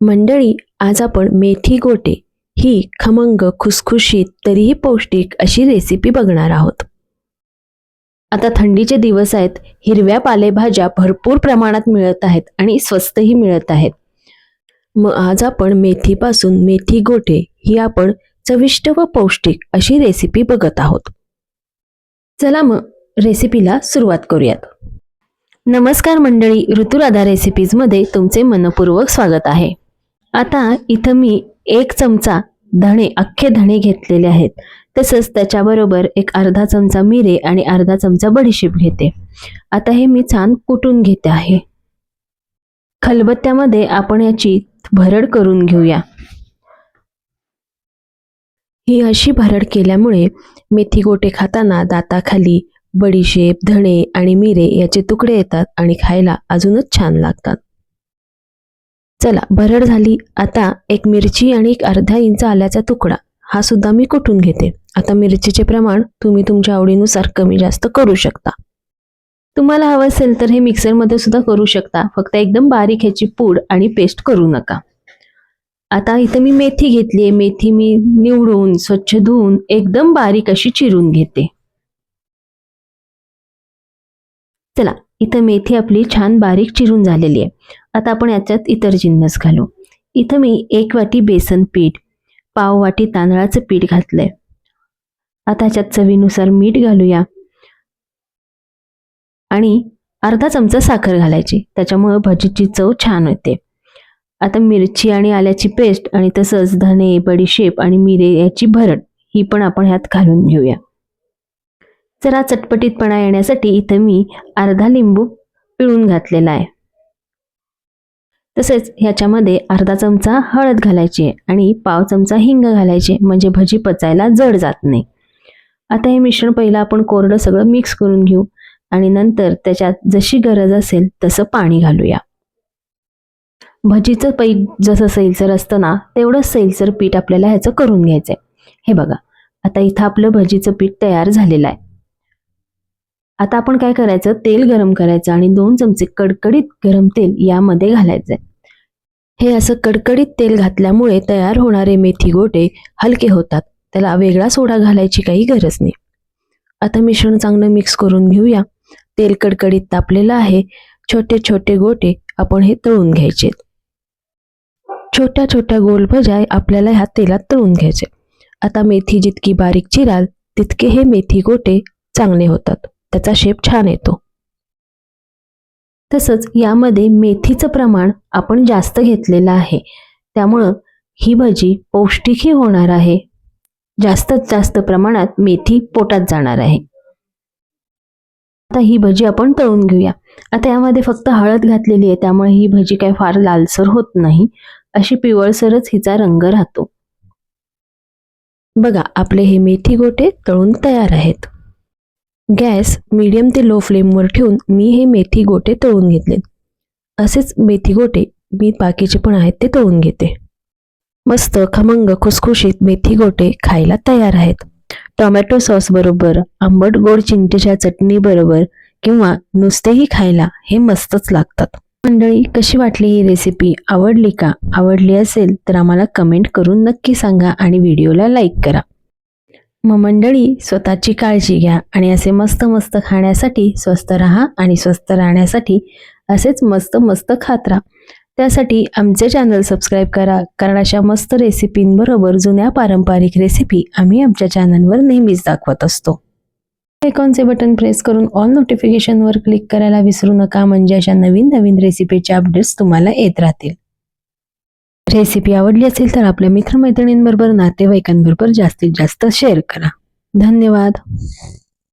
मंडळी आज आपण मेथी गोटे ही खमंग खुसखुशीत तरीही पौष्टिक अशी रेसिपी बघणार आहोत. आता थंडीचे दिवस आहेत हिरव्या पालेभाज्या भरपूर प्रमाणात मिळत आहेत आणि स्वस्तही मिळत आहेत. मग आज आपण मेथीपासून मेथी गोटे ही आपण चविष्ट व पौष्टिक अशी रेसिपी बघत आहोत. चला मग रेसिपीला सुरुवात करूयात. नमस्कार मंडळी ऋतुराधा रेसिपीजमध्ये तुमचे मनपूर्वक स्वागत आहे. आता इथं मी एक चमचा धणे अख्खे धणे घेतलेले आहेत. तसंच त्याच्याबरोबर एक अर्धा चमचा मिरे आणि अर्धा चमचा बडीशेप घेते. आता हे मी छान कुटून घेते आहे. खलबत्त्यामध्ये आपण याची भरड करून घेऊया. ही अशी भरड केल्यामुळे मेथी गोटे खाताना दाताखाली बडीशेप धणे आणि मिरे याचे तुकडे येतात आणि खायला अजूनच छान लागतात. चला भरड झाली. आता एक मिरची आणि एक अर्धा इंच आल्याचा तुकडा. हा सुद्धा मी कुटून घेते? आता मिरचीचे प्रमाण तुम्ही तुमच्या आवडीनुसार कमी जास्त करू शकता. तुम्हाला हवं असेल तर हे मिक्सरमध्ये सुद्धा करू शकता. फक्त एकदम बारीक ह्याची पूड आणि पेस्ट करू नका. आता इथं मी मेथी घेतली आहे मेथी मी निवडून स्वच्छ धुवून एकदम बारीक अशी चिरून घेते. चला इथं मेथी आपली छान बारीक चिरून झालेली आहे. आता आपण याच्यात इतर जिन्नस घालू. इथं मी एक वाटी बेसन पीठ पाव वाटी तांदळाचं पीठ घातलंय. आता ह्याच्यात चवीनुसार मीठ घालूया. आणि अर्धा चमचा साखर घालायची त्याच्यामुळं भजीची चव छान होते. आता मिरची आणि आल्याची पेस्ट आणि तसंच धने बडीशेप आणि मिरे याची भरड ही पण आपण ह्यात घालून घेऊया. जरा चटपटीतपणा येण्यासाठी इथं मी अर्धा लिंबू पिळून घातलेला आहे. तसेच ह्याच्यामध्ये अर्धा चमचा हळद घालायची आहे आणि पाव चमचा हिंग घालायचे म्हणजे भजी पचायला जड जात नाही. आता हे मिश्रण पहिलं आपण कोरडं सगळं मिक्स करून घेऊ आणि नंतर त्याच्यात जशी गरज असेल तसं पाणी घालूया. भजीचं पै जसं सैलसर असतं ना तेवढंच सैलसर पीठ आपल्याला ह्याचं करून घ्यायचं आहे हे बघा आता इथं आपलं भजीचं पीठ तयार झालेलं आहे. आता आपण काय करायचं? तेल गरम करायचं आणि दोन चमचे कडकडीत गरम तेल यामध्ये घालायचंय. हे असं कडकडीत तेल घातल्यामुळे तयार होणारे मेथी गोटे हलके होतात. त्याला वेगळा सोडा घालायची काही गरज नाही. आता मिश्रण चांगलं मिक्स करून घेऊया. तेल कडकडीत तापलेलं आहे. छोटे छोटे गोटे आपण हे तळून घ्यायचे. छोट्या छोट्या गोल भज्या आपल्याला ह्या तेलात तळून घ्यायचे. आता मेथी जितकी बारीक चिराल तितके हे मेथी गोटे चांगले होतात. त्याचा शेप छान येतो. तसंच यामध्ये मेथीचं प्रमाण आपण जास्त घेतलेलं आहे. त्यामुळं ही भजी पौष्टिकही होणार आहे. जास्तीत जास्त प्रमाणात मेथी पोटात जाणार आहे. आता ही भजी आपण तळून घेऊया. आता यामध्ये फक्त हळद घातलेली आहे त्यामुळे ही भजी काय फार लालसर होत नाही. अशी पिवळसरच हिचा रंग राहतो. बघा आपले हे मेथी गोटे तळून तयार आहेत. गॅस मीडियम ते लो फ्लेमवर ठेवून मी हे मेथी गोटे तळून घेतले. असेच मेथी गोटे मी बाकीचे पण आहेत ते तळून घेते. मस्त खमंग खुसखुशीत मेथी गोटे खायला तयार आहेत. टोमॅटो सॉस बरोबर आंबट गोड चिंचेच्या चटणी बरोबर किंवा नुसतेही खायला हे मस्तच लागतात. मंडळी कशी वाटली ही रेसिपी आवडली का? आवडली असेल तर आम्हाला कमेंट करून नक्की सांगा आणि व्हिडिओला लाईक करा. मग मंडळी स्वतःची काळजी घ्या आणि असे मस्त मस्त खाण्यासाठी स्वस्त राहा आणि स्वस्त राहण्यासाठी असेच मस्त मस्त खात राहा. त्यासाठी आमचे चॅनल सबस्क्राईब करा कारण अशा मस्त रेसिपींबरोबर जुन्या पारंपरिक रेसिपी आम्ही आमच्या चॅनलवर नेहमीच दाखवत असतो. आयकॉनचे बटन प्रेस करून ऑल नोटिफिकेशनवर क्लिक करायला विसरू नका म्हणजे अशा नवीन नवीन रेसिपीचे अपडेट्स तुम्हाला येत राहतील. रेसिपी आवडली असेल तर आपल्या मित्रमैत्रिणींबरोबर नातेवाईकांबरोबर जास्तीत जास्त शेअर करा. धन्यवाद.